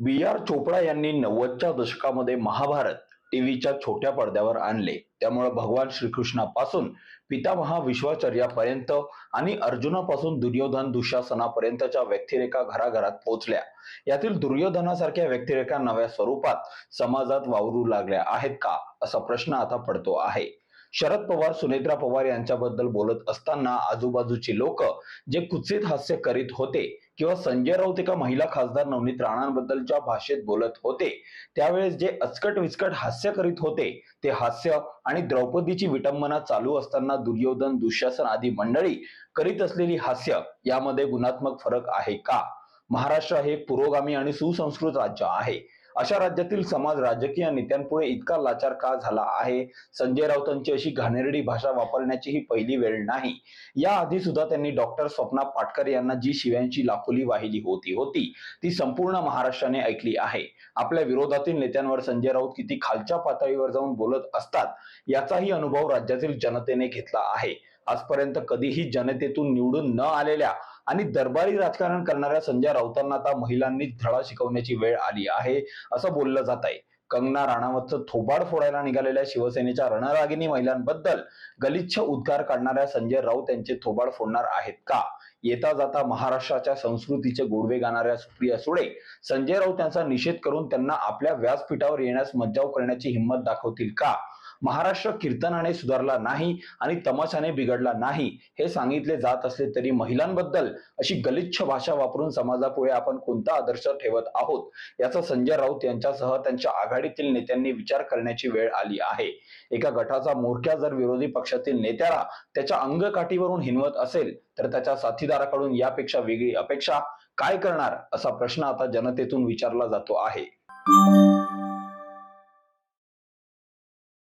बी R Chopra यांनी नव्वदच्या दशकामध्ये महाभारत टीव्हीच्या छोट्या पडद्यावर आणले. त्यामुळे भगवान श्रीकृष्णापासून पितामहा विश्वाचर्यापर्यंत आणि अर्जुनापासून दुर्योधन दुशासनापर्यंतच्या व्यक्तिरेखा घराघरात पोहोचल्या. यातील दुर्योधनासारख्या व्यक्तिरेखा नव्या स्वरूपात समाजात वावरू लागल्या आहेत का? असा प्रश्न आता पडतो आहे. शरद पवार सुनेत्रा पवार यांच्याबद्दल बोलत असताना आजूबाजूची लोक जे कुत्सित हास्य करीत होते किंवा संजय राऊत एका महिला खासदार नवनीत राणांबद्दलच्या भाषेत बोलत होते त्यावेळेस जे अचकट विचकट हास्य करीत होते ते हास्य आणि द्रौपदीची विटंबना चालू असताना दुर्योधन दुःशासन आदी मंडळी करीत असलेली हास्य यामध्ये गुणात्मक फरक आहे का? महाराष्ट्र हे पुरोगामी आणि सुसंस्कृत राज्य आहे. अशा राज्यातील समाज राजकीय नेत्यांपुढे इतका लाचार का झाला आहे? संजय राऊतांची अशी घाणेरडी भाषा वापरण्याची ही पहिली वेळ नाही. याआधी सुद्धा त्यांनी डॉक्टर स्वप्ना पाटकर यांना जी शिव्यांची लाखोली वाहिली होती होती ती संपूर्ण महाराष्ट्राने ऐकली आहे. आपल्या विरोधातील नेत्यांवर संजय राऊत किती खालच्या पातळीवर जाऊन बोलत असतात याचाही अनुभव राज्यातील जनतेने घेतला आहे. आजपर्यंत कधीही जनतेतून निवडून न आलेल्या आणि दरबारी राजकारण करणाऱ्या संजय राऊतांना आता महिलांनी धडा शिकवण्याची वेळ आली आहे असं बोललं जात आहे. कंगना राणावतचं थोबाड फोडायला निघालेल्या शिवसेनेच्या रणरागिणी महिलांबद्दल गलिच्छ उद्गार काढणाऱ्या संजय राऊत यांचे थोबाड फोडणार आहेत का? येता जाता महाराष्ट्राच्या संस्कृतीचे गोडवे गाणाऱ्या सुप्रिया सुळे संजय राऊत यांचा निषेध करून त्यांना आपल्या व्यासपीठावर येण्यास मज्जाव करण्याची हिंमत दाखवतील का? महाराष्ट्र कीर्तनाने सुधारला नाही आणि तमाशाने बिघडला नाही हे सांगितले जात असले तरी महिलांबद्दल अशी गलिच्छ भाषा वापरून समाजापुढे आपण कोणता आदर्श ठेवत आहोत? याचा संजय राऊत यांच्यासह त्यांच्या आघाडीतील नेत्यांनी विचार करण्याची वेळ आली आहे. एका गटाचा मोरक्या जर विरोधी पक्षातील नेत्याला त्याच्या अंगकाठीवरून हिनवत असेल तर त्याच्या साथीदाराकडून यापेक्षा वेगळी अपेक्षा काय करणार असा प्रश्न आता जनतेतून विचारला जातो आहे.